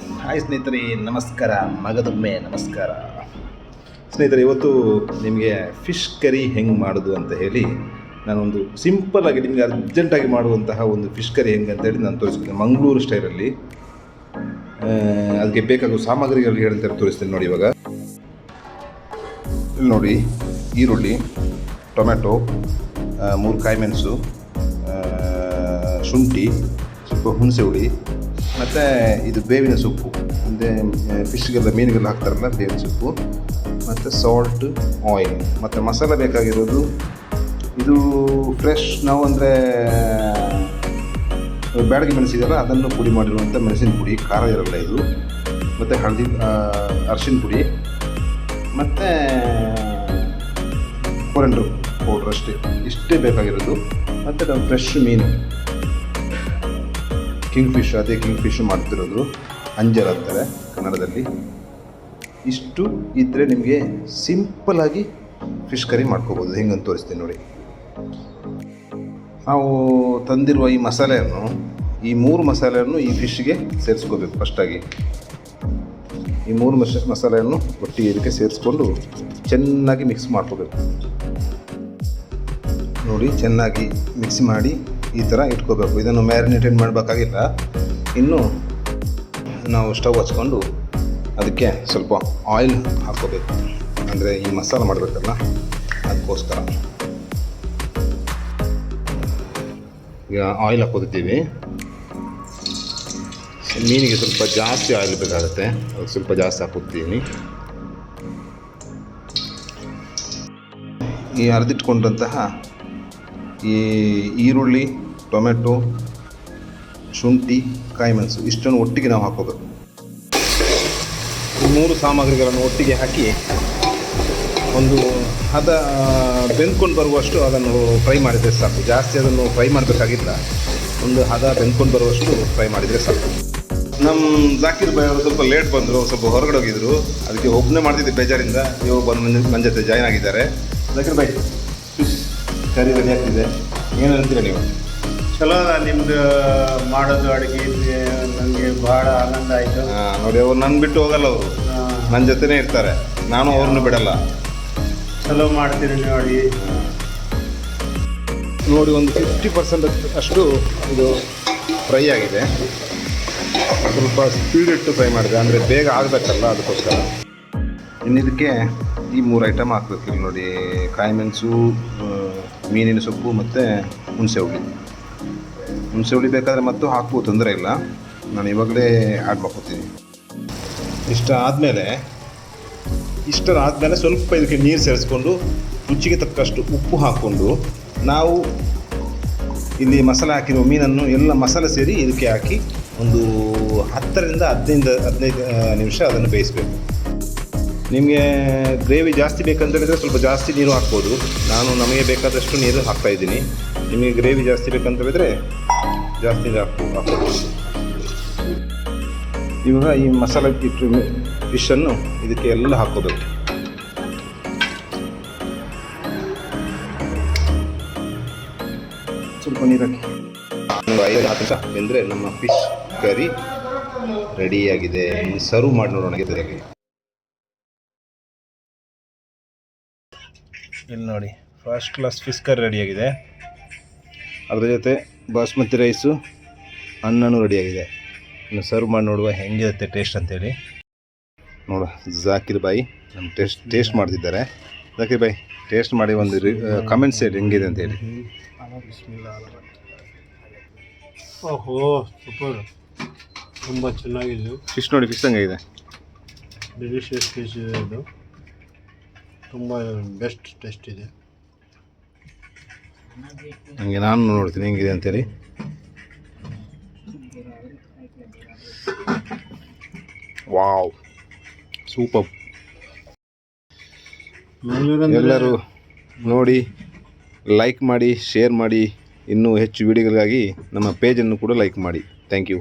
Hi ಸ್ನೇಹಿತರೆ, ನಮಸ್ಕಾರ. ಮಗದೊಮ್ಮೆ ನಮಸ್ಕಾರ. ಸ್ನೇಹಿತರೆ, ಇವತ್ತು ನಿಮಗೆ ಫಿಶ್ ಕರಿ ಹೆಂಗೆ ಮಾಡೋದು ಅಂತ ಹೇಳಿ ನಾನೊಂದು ಸಿಂಪಲ್ ಆಗಿ ನಿಮಗೆ ಅರ್ಜೆಂಟಾಗಿ ಮಾಡುವಂತಹ ಒಂದು ಫಿಶ್ ಕರಿ ಹೆಂಗೆ ಅಂತ ಹೇಳಿ ನಾನು ತೋರಿಸ್ತೀನಿ. ಮಂಗಳೂರು ಸ್ಟೈಲಲ್ಲಿ ಅದಕ್ಕೆ ಬೇಕಾಗುವ ಸಾಮಗ್ರಿಗಳು ಹೇಳ್ತಾರೆ ತೋರಿಸ್ತೀನಿ ನೋಡಿ ಇವಾಗ. ಇಲ್ಲಿ ನೋಡಿ, ಈರುಳ್ಳಿ ಟೊಮೆಟೊ ಮೂರು ಕಾಯಿ ಮೆಣಸು ಶುಂಠಿ, ಸ್ವಲ್ಪ ಹುಣಸೆ ಹುಳಿ ಮತ್ತು ಇದು ಬೇವಿನ ಸೊಪ್ಪು. ಅಂದರೆ ಫಿಶ್ಗೆಲ್ಲ ಮೀನುಗೆಲ್ಲ ಹಾಕ್ತಾರಲ್ಲ ಬೇವಿನ ಸೊಪ್ಪು. ಮತ್ತು ಸಾಲ್ಟ್ ಆಯಿಲ್ ಮತ್ತು ಮಸಾಲೆ ಬೇಕಾಗಿರೋದು ಇದು ಫ್ರೆಶ್ ನಾವು ಅಂದರೆ ಬ್ಯಾಡಗಿ ಮೆಣಸಿದಾರ ಅದನ್ನು ಪುಡಿ ಮಾಡಿರುವಂಥ ಮೆಣಸಿನ ಪುಡಿ, ಖಾರ ಇರಲ್ಲ ಇದು. ಮತ್ತು ಹಳದಿ ಅರಿಶಿನ ಪುಡಿ. ಮತ್ತು ಕೊರೆಂಡ್ರು ಪೌಡ್ರ್ ಅಷ್ಟೇ. ಇಷ್ಟೇ ಬೇಕಾಗಿರೋದು. ಮತ್ತು ಫ್ರೆಶ್ ಮೀನು. ಕಿಂಗ್ ಫಿಶ್ ಅದೇ ಕಿಂಗ್ ಫಿಶ್ ಮಾಡ್ತಿರೋದು. ಅಂಜರ್ ಅಂತಾರೆ ಕನ್ನಡದಲ್ಲಿ. ಇಷ್ಟು ಇದ್ದರೆ ನಿಮಗೆ ಸಿಂಪಲಾಗಿ ಫಿಶ್ ಕರಿ ಮಾಡ್ಕೋಬೋದು. ಹೆಂಗಂತ ತೋರಿಸ್ತೀನಿ ನೋಡಿ. ನಾವು ತಂದಿರುವ ಈ ಮಸಾಲೆಯನ್ನು, ಈ ಮೂರು ಮಸಾಲೆಯನ್ನು ಈ ಫಿಶ್ಗೆ ಸೇರಿಸ್ಕೋಬೇಕು ಫಸ್ಟಾಗಿ ಈ ಮೂರು ಮಸ, ಮಸಾಲೆಯನ್ನು ಒಟ್ಟಿಗೆ ಇದಕ್ಕೆ ಸೇರಿಸ್ಕೊಂಡು ಚೆನ್ನಾಗಿ ಮಿಕ್ಸ್ ಮಾಡ್ಕೋಬೇಕು. ನೋಡಿ, ಚೆನ್ನಾಗಿ ಮಿಕ್ಸ್ ಮಾಡಿ ಈ ಥರ ಇಟ್ಕೋಬೇಕು. ಇದನ್ನು ಮ್ಯಾರಿನೇಟೆಡ್ ಮಾಡಬೇಕಾಗಿಲ್ಲ. ಇನ್ನು ನಾವು ಸ್ಟವ್ ಹಚ್ಕೊಂಡು ಅದಕ್ಕೆ ಸ್ವಲ್ಪ ಆಯಿಲ್ ಹಾಕ್ಕೋಬೇಕು. ಅಂದರೆ ಈ ಮಸಾಲ ಮಾಡಬೇಕಲ್ಲ, ಅದಕ್ಕೋಸ್ಕರ. ಈಗ ಆಯಿಲ್ ಹಾಕೋದಿದ್ದೀವಿ ಮೀನಿಗೆ ಸ್ವಲ್ಪ ಜಾಸ್ತಿ ಆಯಿಲ್ ಬೇಕಾಗುತ್ತೆ. ಅದಕ್ಕೆ ಸ್ವಲ್ಪ ಜಾಸ್ತಿ ಹಾಕೋತೀನಿ ಈ ಅರ್ದಿಟ್ಕೊಂಡಂತಹ ಈ ಈರುಳ್ಳಿ, ಟೊಮೆಟೊ, ಶುಂಠಿ ಕಾಯಿ ಮೆಣಸು ಇಷ್ಟನ್ನು ಒಟ್ಟಿಗೆ ನಾವು ಹಾಕೋಬೇಕು ಈ ಮೂರು ಸಾಮಗ್ರಿಗಳನ್ನು ಒಟ್ಟಿಗೆ ಹಾಕಿ ಒಂದು ಹದ ಬೆಂದ್ಕೊಂಡು ಬರುವಷ್ಟು ಅದನ್ನು ಫ್ರೈ ಮಾಡಿದರೆ ಸಾಕು. ಜಾಸ್ತಿ ಅದನ್ನು ಫ್ರೈ ಮಾಡಬೇಕಾಗಿಲ್ಲ. ಒಂದು ಹದ ಬೆಂದ್ಕೊಂಡು ಬರುವಷ್ಟು ಫ್ರೈ ಮಾಡಿದರೆ ಸಾಕು. ನಮ್ಮ ಜಾಕಿರ್ ಬಾಯ್ ಅವರು ಸ್ವಲ್ಪ ಲೇಟ್ ಬಂದರು, ಸ್ವಲ್ಪ ಹೊರಗಡೆ ಹೋಗಿದ್ರು. ಅದಕ್ಕೆ ಒಬ್ಬನೇ ಮಾಡ್ತಿದ್ದೆ ಬೇಜಾರಿಂದ. ನೀವು ಬಂದು ನನ್ನ ಜೊತೆ ಜಾಯ್ನ್ ಆಗಿದ್ದಾರೆ. ಜಾಕಿರ್ ಬಾಯ್ ಕರಿ ರೆಡಿ ಆಗ್ತಿದೆ ಏನು ಅಂತೀರ ನೀವು? ಚಲೋ ಅದ ನಿಮ್ದು ಮಾಡೋದು ಅಡುಗೆ ನನಗೆ ಬಹಳ ಆನಂದ ಆಯಿತು. ನೋಡಿ ಅವ್ರು ನನ್ನ ಬಿಟ್ಟು ಹೋಗಲ್ಲ ಅವರು. ನನ್ನ ಜೊತೆನೇ ಇರ್ತಾರೆ. ನಾನು ಅವ್ರನ್ನ ಬಿಡಲ್ಲ. ಚಲೋ ಮಾಡ್ತೀರಿ ನೀವು ಅಡುಗೆ. ನೋಡಿ ಒಂದು ಫಿಫ್ಟಿ ಪರ್ಸೆಂಟ್ ಅಷ್ಟು ಇದು ಫ್ರೈ ಆಗಿದೆ. ಸ್ವಲ್ಪ ಸ್ಪೀಡ್ ಇಟ್ಟು ಫ್ರೈ ಮಾಡಿದೆ. ಅಂದರೆ ಬೇಗ ಆಗಬೇಕಲ್ಲ ಅದಕ್ಕೋಸ್ಕರ. ಇನ್ನಿದಕ್ಕೆ ಈ ಮೂರು ಐಟಮ್ ಹಾಕ್ಬೇಕು. ನೋಡಿ ಕಾಯಿ ಮೆಣಸು ಮೀನಿನ ಸೊಪ್ಪು ಮತ್ತು ಹುಣಸೆ ಹುಳಿ. ಹುಣಸೆ ಹುಳಿ ಬೇಕಾದರೆ ಮತ್ತು ಹಾಕ್ಬೋದು ತೊಂದರೆ ಇಲ್ಲ. ನಾನು ಇವಾಗಲೇ ಆ್ಯಡ್ ಮಾಡ್ಕೋತೀನಿ. ಇಷ್ಟ ಆದಮೇಲೆ, ಇಷ್ಟರ ಆದಮೇಲೆ ಸ್ವಲ್ಪ ಇದಕ್ಕೆ ನೀರು ಸೇರಿಸ್ಕೊಂಡು ರುಚಿಗೆ ತಕ್ಕಷ್ಟು ಉಪ್ಪು ಹಾಕ್ಕೊಂಡು ನಾವು ಇಲ್ಲಿ ಮಸಾಲೆ ಹಾಕಿರೋ ಮೀನನ್ನು ಎಲ್ಲ ಮಸಾಲೆ ಸೇರಿ ಇದಕ್ಕೆ ಹಾಕಿ ಒಂದು ಹತ್ತರಿಂದ ಹದಿನೈದು ಹದಿನೈದು ನಿಮಿಷ ಅದನ್ನು ಬೇಯಿಸಬೇಕು. ನಿಮಗೆ ಗ್ರೇವಿ ಜಾಸ್ತಿ ಬೇಕಂತ ಹೇಳಿದರೆ ಸ್ವಲ್ಪ ಜಾಸ್ತಿ ನೀರು ಹಾಕ್ಬೋದು. ನಾನು ನಮಗೆ ಬೇಕಾದಷ್ಟು ನೀರು ಹಾಕ್ತಾ ಇದ್ದೀನಿ. ನಿಮಗೆ ಗ್ರೇವಿ ಜಾಸ್ತಿ ಬೇಕಂತ ಹೇಳಿದರೆ ಜಾಸ್ತಿ ನೀರು ಹಾಕ್ಬೋದು ಹಾಕ್ಬೋದು. ಇವಾಗ ಈ ಮಸಾಲೆ ಇಟ್ಟು ಫಿಶನ್ನು ಇದಕ್ಕೆ ಎಲ್ಲ ಹಾಕೋಬೇಕು ಸ್ವಲ್ಪ ನೀರು ಹಾಕಿ. ಐದು ಹತ್ತು ನಿಮಿಷ ನಮ್ಮ ಫಿಶ್ ಕರಿ ರೆಡಿಯಾಗಿದೆ ಸರ್ವ್ ಮಾಡಿ ನೋಡೋಣ ಜೊತೆಗೆ ಇಲ್ಲಿ ನೋಡಿ ಫಸ್ಟ್ ಕ್ಲಾಸ್ ಫಿಶ್ ಕರ್ ರೆಡಿಯಾಗಿದೆ ಅದರ ಜೊತೆ ಬಾಸ್ಮತಿ ರೈಸು ಅನ್ನನೂ ರೆಡಿಯಾಗಿದೆ ಇನ್ನು ಸರ್ವ್ ಮಾಡಿ ನೋಡುವ ಹೆಂಗಿರುತ್ತೆ ಟೇಸ್ಟ್ ಅಂತೇಳಿ. ನೋಡುವ ಜಾಕಿರ್ ಬಾಯಿ ನಮ್ಮ ಟೇಸ್ಟ್ ಟೇಸ್ಟ್ ಮಾಡ್ತಿದ್ದಾರೆ. ಜಾಕಿರ್ ಬಾಯಿ ಟೇಸ್ಟ್ ಮಾಡಿ ಒಂದು ಕಮೆಂಟ್ಸ್ ಹೇಳಿ ಹೆಂಗಿದೆ ಅಂತೇಳಿ. ಓಹೋ ಸೂಪರ್ ತುಂಬ ಚೆನ್ನಾಗಿದೆ. ಫಿಶ್ ನೋಡಿ ಫಿಶ್ ಹಂಗಾಗಿದೆ? ಡೆಲಿಷಿಯಸ್ ಫಿಶ್ ಇದೆ ಇದು. ತುಂಬ ಬೆಸ್ಟ್ ಟೇಸ್ಟ್ ಇದೆ. ಹಂಗೆ ನಾನು ನೋಡ್ತೀನಿ ಹೆಂಗಿದೆ ಅಂತೇಳಿ. Wow super. ಎಲ್ಲರೂ ನೋಡಿ ಲೈಕ್ ಮಾಡಿ ಶೇರ್ ಮಾಡಿ ಇನ್ನೂ ಹೆಚ್ಚು ವಿಡಿಯೋಗಳಿಗಾಗಿ ನಮ್ಮ ಪೇಜನ್ನು ಕೂಡ ಲೈಕ್ ಮಾಡಿ. Thank you